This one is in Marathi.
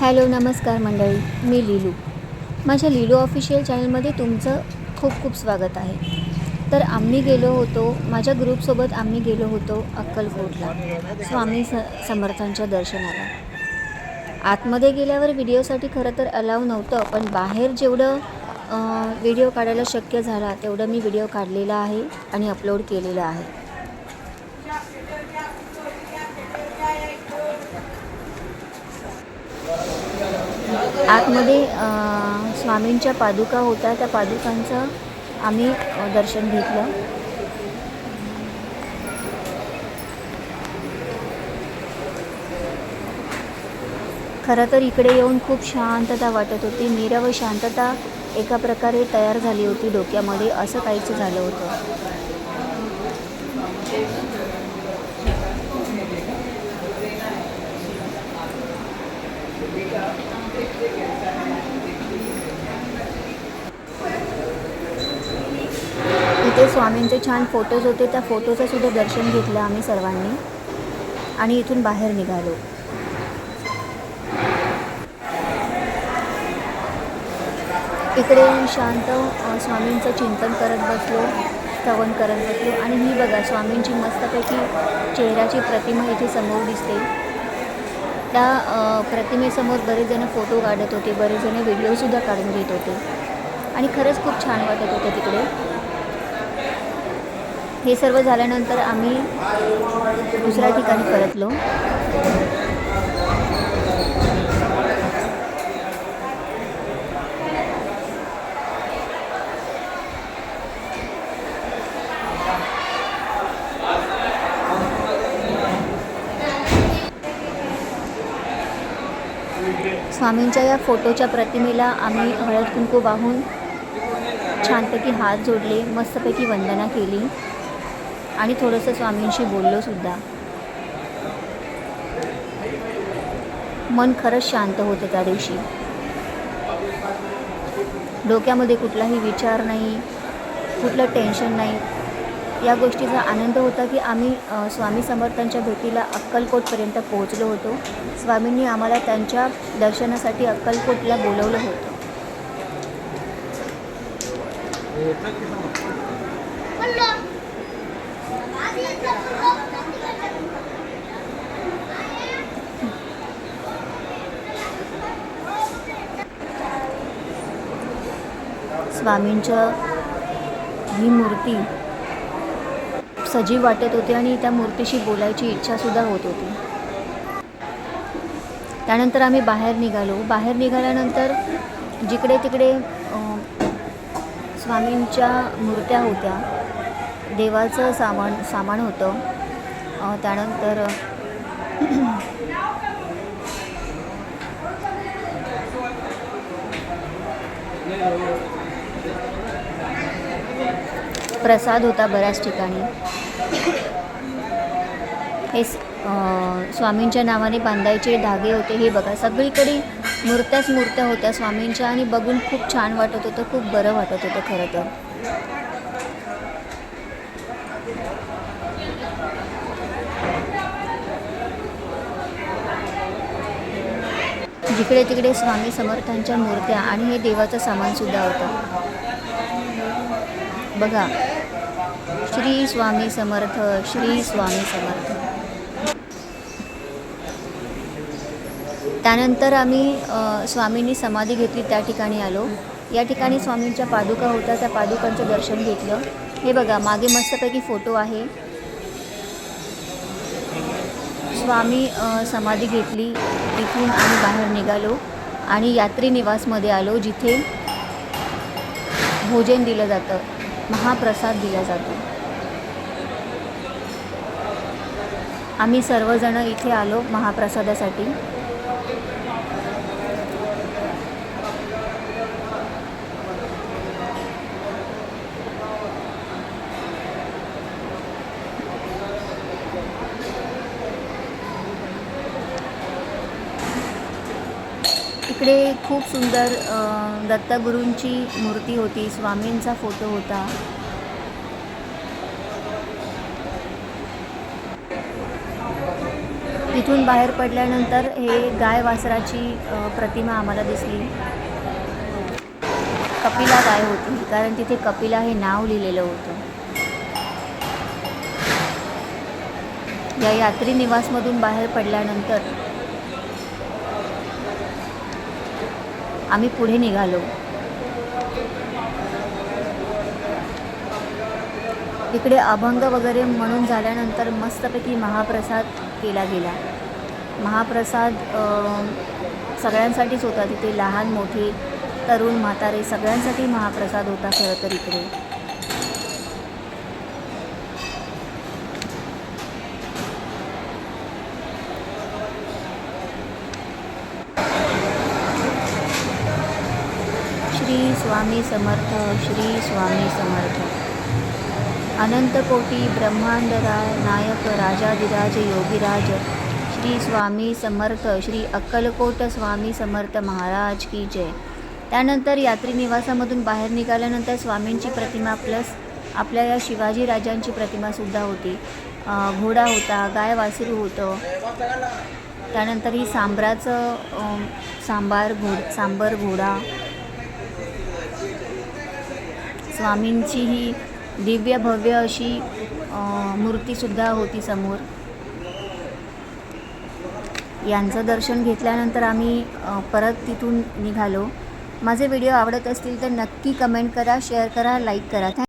हॅलो नमस्कार मंडळी. मी लिलू. माझ्या लिलू ऑफिशियल चॅनलमध्ये तुमचं खूप खूप स्वागत आहे. तर आम्ही गेलो होतो माझ्या ग्रुपसोबत आम्ही गेलो होतो अक्कलकोटला स्वामी स समर्थांच्या दर्शनाला. आतमध्ये गेल्यावर व्हिडिओसाठी खरं तर अलाव नव्हतं पण बाहेर जेवढं व्हिडिओ काढायला शक्य झाला तेवढं मी व्हिडिओ काढलेला आहे आणि अपलोड केलेला आहे. आतमध्ये स्वामींच्या पादुका होत्या. त्या पादुकांचं आम्ही दर्शन घेतलं. खरं तर इकडे येऊन खूप शांतता वाटत होती. नीरव शांतता एका प्रकारे तयार झाली होती डोक्यामध्ये. असं काहीच झालं होतं इथे स्वामींचे छान फोटोज होते. त्या फोटोचं सुद्धा दर्शन घेतलं आम्ही सर्वांनी. आणि इथून बाहेर निघालो. इकडे शांत स्वामींचं चिंतन करत बसलो स्तवन करत बसलो. आणि ही बघा स्वामींची मस्तपैकी चेहऱ्याची प्रतिमा इथे समोर दिसते. त्या प्रतिमेसमोर बरेच जण फोटो काढत होते. बरेच जण व्हिडिओसुद्धा काढून घेत होते. आणि खरंच खूप छान वाटत होतं तिकडे. हे सर्व झाल्यानंतर आम्ही दुसऱ्या ठिकाणी परतलो. स्वामींच्या या फोटोच्या प्रतिमेला आम्ही हळद कुंकू वाहून छानपैकी हात जोडले मस्तपैकी वंदना केली. आणि थोडंसं स्वामींशी बोललो सुद्धा. मन खरंच शांत होतं त्या दिवशी. डोक्यामध्ये कुठलाही विचार नाही कुठलं टेन्शन नाही. या गोष्टीचा आनंद होता की आम्ही स्वामी समर्थांच्या भेटीला अक्कलकोटपर्यंत पोहोचलो होतो. स्वामींनी आम्हाला त्यांच्या दर्शनासाठी अक्कलकोटला बोलवलं होतं. स्वामींच्या ही मूर्ती सजीव वाटत होती आणि त्या मूर्तीशी बोलायची इच्छासुद्धा होत होती. त्यानंतर आम्ही बाहेर निघालो. बाहेर निघाल्यानंतर जिकडे तिकडे स्वामींच्या मूर्त्या होत्या. देवाचं सामान सामान होतं. त्यानंतर प्रसाद होता बऱ्याच ठिकाणी. हे स्वामींच्या नावाने बांधायचे धागे होते. हे बघा सगळीकडे मूर्त्याच मूर्त्या होत्या स्वामींच्या आणि बघून खूप छान वाटत होतं खूप बरं वाटत होतं खरं तर. जिकडे तिकडे स्वामी समर्थांच्या मूर्त्या आणि हे देवाचं सामानसुद्धा होतं. बघा श्री स्वामी समर्थ श्री स्वामी समर्थ. त्यानंतर आम्ही स्वामींनी समाधी घेतली त्या ठिकाणी आलो. या ठिकाणी स्वामींच्या पादुका होत्या त्या पादुकांचं दर्शन घेतलं. हे बघा मागे मस्तपैकी फोटो आहे. स्वामी समाधी घेतली तिथून आम्ही बाहेर निघालो आणि यात्री निवासमध्ये आलो जिथे भोजन दिलं जातं महाप्रसाद दिला जातो. आम्ही सर्वजण इथे आलो महाप्रसादासाठी. इकडे खूप सुंदर दत्तगुरूंची मूर्ती होती स्वामींचा फोटो होता. तिथून बाहेर पडल्यानंतर हे गाय वासराची प्रतिमा आम्हाला दिसली. कपिला गाय होती कारण तिथे कपिला हे नाव लिहिलेलं होतं. या यात्री निवासमधून बाहेर पडल्यानंतर आम्ही पुढे निघालो. इकडे अभंग वगैरे म्हणून झाल्यानंतर मस्तपैकी महाप्रसाद केला गेला. महाप्रसाद सगळ्यांसाठीच होता. तिथे लहान मोठे तरुण म्हातारे सगळ्यांसाठी महाप्रसाद होता खरं तर इकडे. श्री स्वामी समर्थ श्री स्वामी समर्थ. अनंत कोटी ब्रह्मांडराय नायक राजाधिराज योगीराज. श्री स्वामी समर्थ श्री अक्कलकोट स्वामी समर्थ महाराज की जय. त्यानंतर यात्री निवासामधून बाहेर निघाल्यानंतर स्वामींची प्रतिमा प्लस आपल्या या शिवाजी राजांची प्रतिमासुद्धा होती. घोडा होता गाय वासरू होतं. त्यानंतर ही सांबराचं सांबार घोड सांबर घोडा. स्वामींची ही दिव्य भव्य अशी मूर्तीसुद्धा होती समोर. यांचं दर्शन घेतल्यानंतर आम्ही परत तिथून निघालो. माझे व्हिडिओ आवडत असतील तर नक्की कमेंट करा शेअर करा लाईक करा. थँक